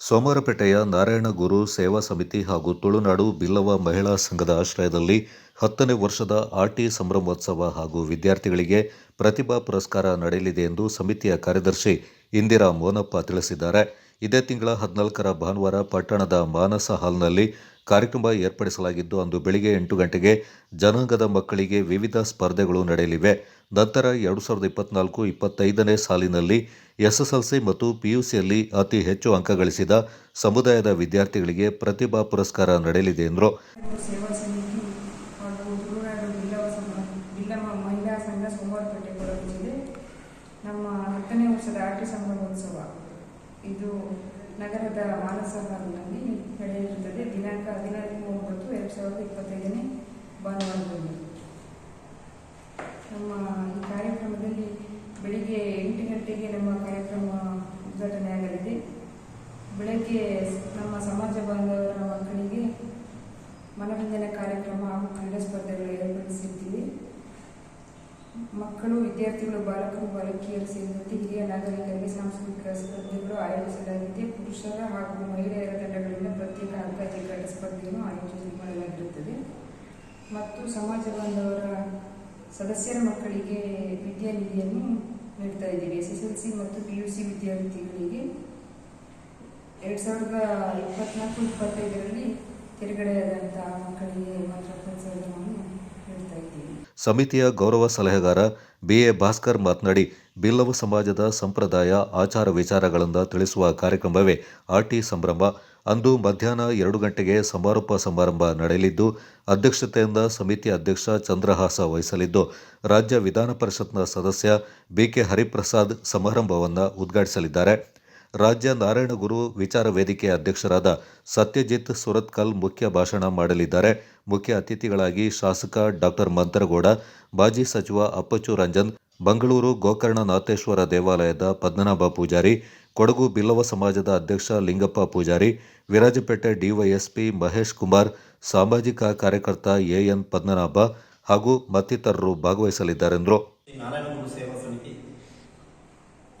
ಸೋಮವಾರಪೇಟೆಯ ನಾರಾಯಣಗುರು ಸೇವಾ ಸಮಿತಿ ಹಾಗೂ ತುಳುನಾಡು ಬಿಲ್ಲವ ಮಹಿಳಾ ಸಂಘದ ಆಶ್ರಯದಲ್ಲಿ ಹತ್ತನೇ ವರ್ಷದ ಆರ್ಟಿ ಸಂಭ್ರಮೋತ್ಸವ ಹಾಗೂ ವಿದ್ಯಾರ್ಥಿಗಳಿಗೆ ಪ್ರತಿಭಾ ಪುರಸ್ಕಾರ ನಡೆಯಲಿದೆ ಎಂದು ಸಮಿತಿಯ ಕಾರ್ಯದರ್ಶಿ ಇಂದಿರಾ ಮೋನಪ್ಪ ತಿಳಿಸಿದ್ದಾರೆ. ಇದೇ ತಿಂಗಳ ಹದಿನಾಲ್ಕರ ಭಾನುವಾರ ಪಟ್ಟಣದ ಮಾನಸ ಹಾಲ್ನಲ್ಲಿ ಕಾರ್ಯಕ್ರಮ ಏರ್ಪಡಿಸಲಾಗಿದ್ದು ಅಂದು ಬೆಳಿಗ್ಗೆ ಎಂಟು ಗಂಟೆಗೆ ಜನಾಂಗದ ಮಕ್ಕಳಿಗೆ ವಿವಿಧ ಸ್ಪರ್ಧೆಗಳು ನಡೆಯಲಿವೆ. ನಂತರ ಎರಡು ಸಾವಿರದ ಇಪ್ಪತ್ನಾಲ್ಕು ಇಪ್ಪತ್ತೈದನೇ ಸಾಲಿನಲ್ಲಿ ಎಸ್ಎಸ್ಎಲ್ಸಿ ಮತ್ತು ಪಿಯುಸಿಯಲ್ಲಿ ಅತಿ ಹೆಚ್ಚು ಅಂಕ ಗಳಿಸಿದ ಸಮುದಾಯದ ವಿದ್ಯಾರ್ಥಿಗಳಿಗೆ ಪ್ರತಿಭಾ ಪುರಸ್ಕಾರ ನಡೆಯಲಿದೆ ಎಂದರು. ಇದು ನಗರದ ಮಾನಸ ಹಾಲ್ನಲ್ಲಿ ನಡೆಯಲಿರುತ್ತದೆ ದಿನಾಂಕ ಒಂಬತ್ತು ಎರಡು ಸಾವಿರದ ಇಪ್ಪತ್ತೈದನೇ ಭಾನುವಾರದಲ್ಲಿ ನಮ್ಮ ಈ ಕಾರ್ಯಕ್ರಮದಲ್ಲಿ ಬೆಳಿಗ್ಗೆ ಎಂಟು ಗಂಟೆಗೆ ನಮ್ಮ ಕಾರ್ಯಕ್ರಮ ಉದ್ಘಾಟನೆ ಆಗಲಿದೆ. ಬೆಳಗ್ಗೆ ನಮ್ಮ ಸಮಾಜ ಬಾಂಧವರ ಮಕ್ಕಳಿಗೆ ಮನೋರಂಜನಾ ಕಾರ್ಯಕ್ರಮ ಹಾಗೂ ಕ್ರೀಡಾ ಸ್ಪರ್ಧೆಗಳು ಏರ್ಪಡಿಸಿರ್ತೀವಿ ಮಕ್ಕಳು, ವಿದ್ಯಾರ್ಥಿಗಳು, ಬಾಲಕರು, ಬಾಲಕಿಯರು ಸೇರಿದಂತೆ ಹಿರಿಯ ನಾಗರಿಕರಿಗೆ ಸಾಂಸ್ಕೃತಿಕ ಸ್ಪರ್ಧೆಗಳು ಆಯೋಜಿಸಲಾಗಿದೆ ಪುರುಷರ ಹಾಗೂ ಮಹಿಳೆಯರ ತಂಡಗಳಿಂದ ಪ್ರತ್ಯೇಕ ಜಿಗ್ಗಾಟ ಸ್ಪರ್ಧೆಯನ್ನು ಆಯೋಜನೆ ಮಾಡಲಾಗಿರುತ್ತದೆ. ಮತ್ತು ಸಮಾಜ ಬಾಂಧವರ ಸದಸ್ಯರ ಮಕ್ಕಳಿಗೆ ವಿದ್ಯಾನಿಧಿಯನ್ನು ನೀಡ್ತಾ ಇದ್ದೇವೆ. ಎಸ್ ಎಸ್ ಎಲ್ ಸಿ ಮತ್ತು ಪಿ ಯು ಸಿ ವಿದ್ಯಾರ್ಥಿಗಳಿಗೆ ಎರಡು ಸಾವಿರದ ಇಪ್ಪತ್ನಾಲ್ಕು, ಇಪ್ಪತ್ತೈದರಲ್ಲಿ ತೆರೆಗಡೆಯಾದಂತಹ ಮಕ್ಕಳಿಗೆ ಮಾತ್ರ ಪ್ರೋತ್ಸಾಹವನ್ನು ಸಮಿತಿಯ ಗೌರವ ಸಲಹೆಗಾರ ಬಿಎ ಭಾಸ್ಕರ್ ಮಾತನಾಡಿ, ಬಿಲ್ಲವ ಸಮಾಜದ ಸಂಪ್ರದಾಯ, ಆಚಾರ ವಿಚಾರಗಳಿಂದ ತಿಳಿಸುವ ಕಾರ್ಯಕ್ರಮವೇ ಆರ್ಟಿ ಸಂಭ್ರಮ. ಅಂದು ಮಧ್ಯಾಹ್ನ ಎರಡು ಗಂಟೆಗೆ ಸಮಾರೋಪ ಸಮಾರಂಭ ನಡೆಯಲಿದ್ದು, ಅಧ್ಯಕ್ಷತೆಯಿಂದ ಸಮಿತಿ ಅಧ್ಯಕ್ಷ ಚಂದ್ರಹಾಸ ವಹಿಸಲಿದ್ದು, ರಾಜ್ಯ ವಿಧಾನ ಪರಿಷತ್ನ ಸದಸ್ಯ ಬಿಕೆ ಹರಿಪ್ರಸಾದ್ ಸಮಾರಂಭವನ್ನು ಉದ್ಘಾಟಿಸಲಿದ್ದಾರೆ. ರಾಜ್ಯ ನಾರಾಯಣ ಗುರು ವಿಚಾರ ವೇದಿಕೆ ಅಧ್ಯಕ್ಷರಾದ ಸತ್ಯಜಿತ್ ಸುರತ್ಕಲ್ ಮುಖ್ಯ ಭಾಷಣ ಮಾಡಲಿದ್ದಾರೆ. ಮುಖ್ಯ ಅತಿಥಿಗಳಾಗಿ ಶಾಸಕ ಡಾಕ್ಟರ್ ಮಂತರಗೌಡ, ಮಾಜಿ ಸಚಿವ ಅಪ್ಪಚ್ಚು ರಂಜನ್ ಬೆಂಗಳೂರು ಗೋಕರ್ಣನಾಥೇಶ್ವರ ದೇವಾಲಯದ ಪದ್ಮನಾಭ ಪೂಜಾರಿ, ಕೊಡಗು ಬಿಲ್ಲವ ಸಮಾಜದ ಅಧ್ಯಕ್ಷ ಲಿಂಗಪ್ಪ ಪೂಜಾರಿ, ವಿರಾಜಪೇಟೆ ಡಿವೈಎಸ್ಪಿ ಮಹೇಶ್ ಕುಮಾರ್, ಸಾಮಾಜಿಕ ಕಾರ್ಯಕರ್ತ ಎಎನ್ ಪದ್ಮನಾಭ ಹಾಗೂ ಮತ್ತಿತರರು ಭಾಗವಹಿಸಲಿದ್ದಾರೆಂದರು ಶ್ರೀ ನಾರಾಯಣಗುರು ಸೇವಾ ಸಮಿತಿ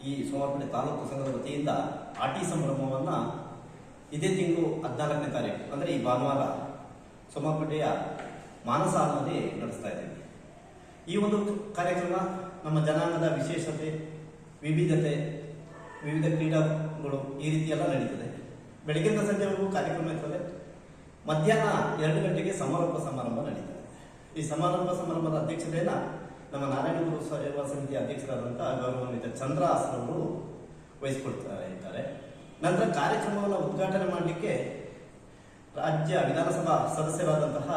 ಈ ಸೋಮವಾರಪೇಟೆ ತಾಲೂಕು ಸಂಘದ ವತಿಯಿಂದ ಆಟಿ ಸಂಭ್ರಮವನ್ನು ಇದೇ ತಿಂಗಳು ಹದಿನಾಲ್ಕನೇ ತಾರೀಕು, ಅಂದರೆ ಈ ಭಾನುವಾರ ಸೋಮವಾರಪೇಟೆಯ ಮಾನಸ ಹಾಲ್ನಲ್ಲಿ ನಡೆಸ್ತಾ ಇದ್ದೀವಿ. ಈ ಒಂದು ಕಾರ್ಯಕ್ರಮ ನಮ್ಮ ಜನಾಂಗದ ವಿಶೇಷತೆ, ವಿವಿಧತೆ, ವಿವಿಧ ಕ್ರೀಡಾಗಳು ಈ ರೀತಿಯೆಲ್ಲ ನಡೀತದೆ. ಬೆಳಗ್ಗಿಂದ ಸಂಜೆವರೆಗೂ ಕಾರ್ಯಕ್ರಮ ಇರ್ತದೆ. ಮಧ್ಯಾಹ್ನ ಎರಡು ಗಂಟೆಗೆ ಸಮಾರೋಪ ಸಮಾರಂಭ ನಡೀತದೆ. ಈ ಸಮಾರಂಭ ಸಮಾರಂಭದ ಅಧ್ಯಕ್ಷತೆಯನ್ನ ನಮ್ಮ ನಾರಾಯಣಗುರು ಸೇವಾ ಸಮಿತಿ ಅಧ್ಯಕ್ಷರಾದಂತಹ ಗೌರವಾನ್ವಿತ ಚಂದ್ರ ಅವರು ವಹಿಸಿಕೊಳ್ತಾರೆ ಇದ್ದಾರೆ. ನಂತರ ಕಾರ್ಯಕ್ರಮವನ್ನು ಉದ್ಘಾಟನೆ ಮಾಡಲಿಕ್ಕೆ ರಾಜ್ಯ ವಿಧಾನಸಭಾ ಸದಸ್ಯರಾದಂತಹ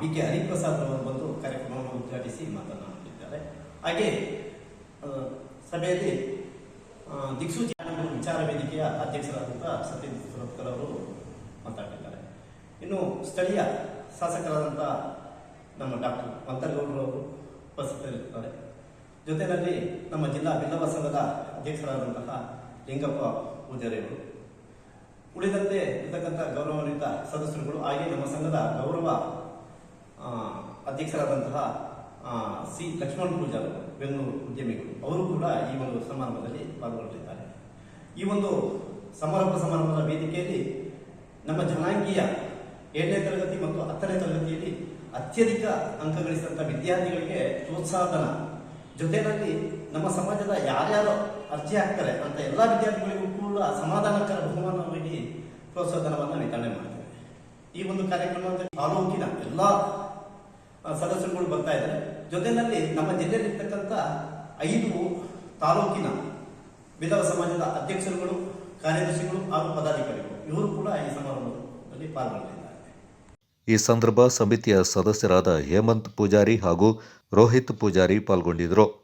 ಬಿ ಕೆ ಹರಿಪ್ರಸಾದ್ ಅವರು ಬಂದು ಕಾರ್ಯಕ್ರಮವನ್ನು ಉದ್ಘಾಟಿಸಿ ಮಾತನಾಡುತ್ತಿದ್ದಾರೆ. ಹಾಗೆ ಸಭೆಯಲ್ಲಿ ದಿಕ್ಸೂಚಿ ವಿಚಾರ ವೇದಿಕೆಯ ಅಧ್ಯಕ್ಷರಾದಂತಹ ಸತ್ಯಜಿತ್ ಸುರತ್ಕರ್ ಅವರು ಮಾತಾಡಿದ್ದಾರೆ ಇನ್ನು ಸ್ಥಳೀಯ ಶಾಸಕರಾದಂತಹ ನಮ್ಮ ಡಾಕ್ಟರ್ ಮಂತರಗೌಡರು ಅವರು ಉಪಸ್ಥಿತರಿರುತ್ತಾರೆ. ಜೊತೆಯಲ್ಲಿ ನಮ್ಮ ಜಿಲ್ಲಾ ಬಿಲ್ಲವ ಸಂಘದ ಅಧ್ಯಕ್ಷರಾದಂತಹ ಲಿಂಗಪ್ಪ ಪೂಜಾರಿಯವರು, ಉಳಿದಂತೆ ಇರ್ತಕ್ಕಂಥ ಗೌರವಾನ್ವಿತ ಸದಸ್ಯರುಗಳು ಹಾಗೆ ನಮ್ಮ ಸಂಘದ ಗೌರವ ಅಧ್ಯಕ್ಷರಾದಂತಹ ಸಿ ಲಕ್ಷ್ಮಣ್ ಪೂಜಾರು ಬೆಂಗಳೂರು ಉದ್ಯಮಿಗಳು, ಅವರು ಕೂಡ ಈ ಒಂದು ಸಮಾರಂಭದಲ್ಲಿ ಪಾಲ್ಗೊಳ್ಳಲಿದ್ದಾರೆ. ಈ ಒಂದು ಸಮಾರಂಭ ಸಮಾರಂಭದ ವೇದಿಕೆಯಲ್ಲಿ ನಮ್ಮ ಜನಾಂಗೀಯ ಏಳನೇ ತರಗತಿ ಮತ್ತು ಹತ್ತನೇ ತರಗತಿಯಲ್ಲಿ ಅತ್ಯಧಿಕ ಅಂಕ ಗಳಿಸಿದಂಥ ವಿದ್ಯಾರ್ಥಿಗಳಿಗೆ ಪ್ರೋತ್ಸಾಹಧನ. ಜೊತೆಯಲ್ಲಿ ನಮ್ಮ ಸಮಾಜದ ಯಾರ್ಯಾರು ಅರ್ಜಿ ಹಾಕ್ತಾರೆ ಅಂತ ಎಲ್ಲ ವಿದ್ಯಾರ್ಥಿಗಳಿಗೂ ಕೂಡ ಸಮಾಧಾನಕರ ಬಹುಮಾನವಾಗಿ ಪ್ರೋತ್ಸಾಹಧನವನ್ನು ವಿತರಣೆ ಮಾಡ್ತೇವೆ ಈ ಒಂದು ಕಾರ್ಯಕ್ರಮದಲ್ಲಿ ತಾಲೂಕಿನ ಎಲ್ಲ ಸದಸ್ಯರುಗಳು ಬರ್ತಾ ಇದ್ದಾರೆ. ಜೊತೆಯಲ್ಲಿ ನಮ್ಮ ಜಿಲ್ಲೆಯಲ್ಲಿರ್ತಕ್ಕಂಥ ಐದು ತಾಲೂಕಿನ ವಿಧವ ಸಮಾಜದ ಅಧ್ಯಕ್ಷರುಗಳು, ಕಾರ್ಯದರ್ಶಿಗಳು ಹಾಗೂ ಪದಾಧಿಕಾರಿಗಳು, ಇವರು ಕೂಡ ಈ ಸಮಾರಂಭದಲ್ಲಿ ಪಾಲ್ಗೊಳ್ಳಲಿದ್ದಾರೆ ಈ ಸಂದರ್ಭ ಸಮಿತಿಯ ಸದಸ್ಯರಾದ ಹೇಮಂತ್ ಪೂಜಾರಿ ಹಾಗೂ ರೋಹಿತ್ ಪೂಜಾರಿ ಪಾಲ್ಗೊಂಡಿದ್ದರು.